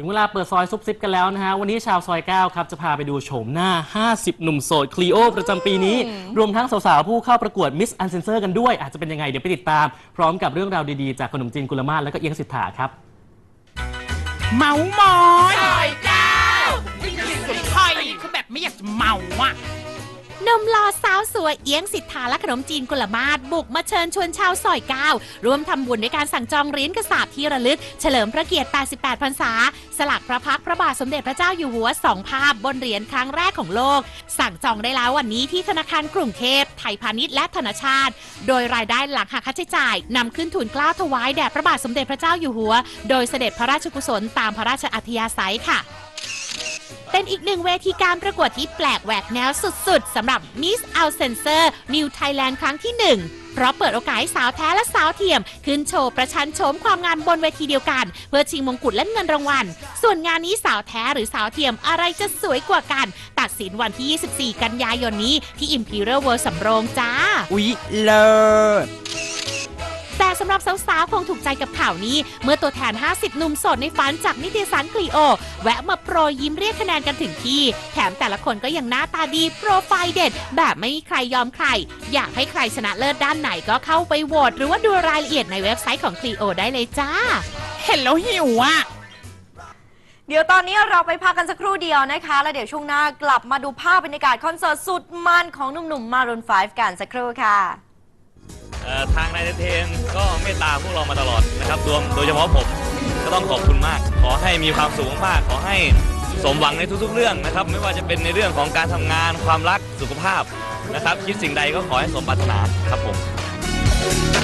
ถึงเวลาเปิดซอยซุปซิปกันแล้วนะฮะ วันนี้ชาวซอย 9 ครับ จะพาไปดูโฉมหน้า 50 หนุ่มโสดคลีโอประจำปีนี้ รวมทั้งสาวๆ ผู้เข้าประกวดมิสอันเซนเซอร์กันด้วย อาจจะเป็นยังไง เดี๋ยวไปติดตาม พร้อมกับเรื่องราวดีๆ จากขนมจีนกุลมาศและก็เอียงสิทธาครับ เมามอยซอยเก้าใครคือแบบไม่อยากจะเมาอะห นมหล่อสาวสวยเอียงสิทธาและขนมจีนกุลมาศบุกมาเชิญชวนชาวซอยเก้าร่วมทำบุญด้วยการสั่งจองเหรียญกระสาบที่ระลึก เฉลิมพระเกียรติ 88 พรรษา สลักพระพักพระบาทสมเด็จพระเจ้าอยู่หัวสองภาพบนเหรียญครั้งแรกของโลก สั่งจองได้แล้ววันนี้ที่ธนาคารกรุงเทพไทยพาณิชย์และธนาชาติ โดยรายได้หลังหักค่าใช้จ่ายนำขึ้นทุนกล้าถวายแด่พระบาทสมเด็จพระเจ้าอยู่หัว โดยเสด็จพระราชกุศลตามพระราชอัธยาศัยค่ะ เป็นอีกหนึ่งเวทีการประกวดที่แปลกแหวกแนวสุดๆสำหรับ Miss Out Censor New Thailand ครั้งที่ 1 เพราะเปิดโอกาสให้สาวแท้และสาวเทียม ขึ้นโชว์ประชันโฉมความงามบนเวทีเดียวกัน เพื่อชิงมงกุฎและเงินรางวัล ส่วนงานนี้สาวแท้หรือสาวเทียมอะไรจะสวยกว่ากัน ตัดสินวันที่ 24 กันยายนนี้ที่ Imperial World สำโรงจ้าอุ๊ยเลิศ หรับสาวๆ คงถูกใจกับข่าวนี้ เมื่อตัวแทน 50หนุ่มโสดในฝันจากนิตยสารคลีโอ แวะมาโปรยยิ้มเรียกคะแนนกันถึงที่ แถมแต่ละคนก็ยังหน้าตาดีโปรไฟล์เด็ด แบบไม่มีใครยอมใคร อยากให้ใครชนะเลิศด้านไหนก็เข้าไปโหวตหรือว่าดูรายละเอียดในเว็บไซต์ของคลีโอได้เลยจ้า เห็นแล้วหิวอะเดี๋ยวตอนนี้เราไปพักกันสักครู่เดียวนะคะ แล้วเดี๋ยวช่วงหน้ากลับมาดูภาพบรรยากาศคอนเสิร์ตสุดมันของหนุ่มๆมารุน5กันสักครู่ค่ะเอ่อ ทางนายเทนก็เมตตาพวกเรามาตลอดนะครับรวมโดยเฉพาะผมก็ต้องขอบคุณมาก ขอให้มีความสุขมากขอให้สมหวังในทุกๆเรื่องนะครับ ไม่ว่าจะเป็นในเรื่องของการทำงานความรักสุขภาพนะครับ คิดสิ่งใดก็ขอให้สมปรารถนาครับผม